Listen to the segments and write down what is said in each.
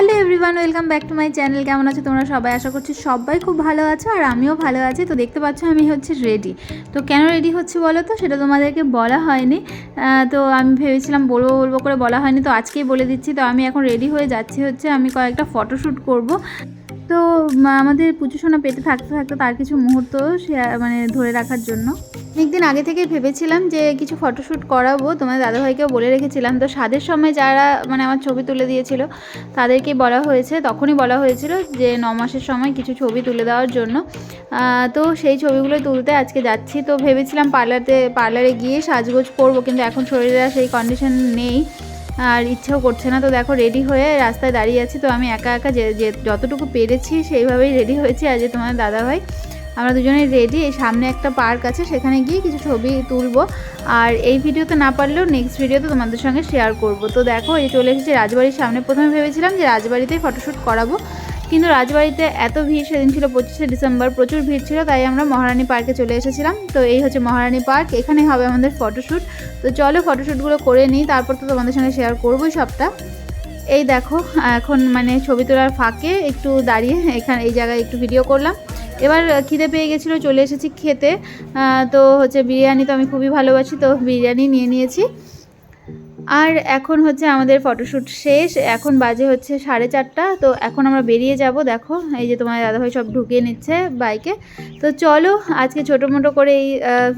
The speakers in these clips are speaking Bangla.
Hello everyone, welcome back to my channel. কেমন আছো তোমরা সবাই? আশা করছি সবাই খুব ভালো আছো আর আমিও ভালো আছি। তো দেখতে পাচ্ছ আমি হচ্ছে রেডি তো কেন রেডি হচ্ছে বলো তো? সেটা তোমাদেরকে বলা হয়নি। তো আমি ভেবেছিলাম বলব বলব করে বলা হয়নি, তো আজকেই বলে দিচ্ছি। তো আমি এখন রেডি হয়ে যাচ্ছি হচ্ছে আমি কয়েকটা ফটোশ্যুট করব। তো আমাদের পুজো সোনা পেটে থাকতে থাকতে তার কিছু মুহূর্ত শেয়ার মানে ধরে রাখার জন্য। অনেকদিন আগে থেকেই ভেবেছিলাম যে কিছু ফটোশ্যুট করাবো। তোমার দাদাভাইকেও বলে রেখেছিলাম। তো স্বাদের সময় যারা মানে আমার ছবি তুলে দিয়েছিল তাদেরকে বলা হয়েছে, তখনই বলা হয়েছিল যে ন মাসের সময় কিছু ছবি তুলে দেওয়ার জন্য। তো সেই ছবিগুলো তুলতে আজকে যাচ্ছি। তো ভেবেছিলাম পার্লারতে, পার্লারে গিয়ে সাজগোজ করব, কিন্তু এখন শরীরে সেই কন্ডিশন নেই। আর ইচ্ছেও করছে না। তো দেখো রেডি হয়ে রাস্তায় দাঁড়িয়ে আছি। তো আমি একা একা যে যতটুকু পেরেছি সেইভাবেই রেডি হয়েছি আজ তোমার দাদাভাই। আমরা দুজনেই রেডি এই সামনে একটা পার্ক আছে, সেখানে গিয়ে কিছু ছবি তুলবো। আর এই ভিডিওতে না পারলেও নেক্সট ভিডিওতে তোমাদের সঙ্গে শেয়ার করব। তো দেখো, এই চলে এসেছি রাজবাড়ির সামনে। প্রথমে ভেবেছিলাম যে রাজবাড়িতেই ফটোশ্যুট করাবো। কিন্তু রাজবাড়িতে এত ভিড় সেদিন ছিল, পঁচিশে ডিসেম্বর, প্রচুর ভিড় ছিল, তাই আমরা মহারানী পার্কে চলে এসেছিলাম। তো এই হচ্ছে মহারানী পার্ক এখানে হবে আমাদের ফটোশ্যুট তো চলো ফটোশ্যুটগুলো করে নিই, তারপর তো তোমাদের সঙ্গে শেয়ার করবোই সবটা। এই দেখো, এখন মানে ছবি তোলার ফাঁকে একটু দাঁড়িয়ে, এখানে এই জায়গায় একটু ভিডিও করলাম। এবার খিদে পেয়ে গেছিল, চলে এসেছি খেতে। তো হচ্ছে বিরিয়ানি তো আমি খুবই ভালোবাসি, তো বিরিয়ানি নিয়ে নিয়েছি। আর এখন হচ্ছে আমাদের ফটোশ্যুট শেষ, এখন বাজে হচ্ছে সাড়ে চারটা, তো এখন আমরা বেরিয়ে যাব, দেখো, এই যে তোমার দাদাভাই সব ঢুকিয়ে নিচ্ছে বাইকে। তো চলো, আজকে ছোটো মোটো করে এই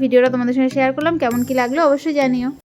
ভিডিওটা তোমাদের সঙ্গে শেয়ার করলাম, কেমন কি লাগল অবশ্যই জানিও।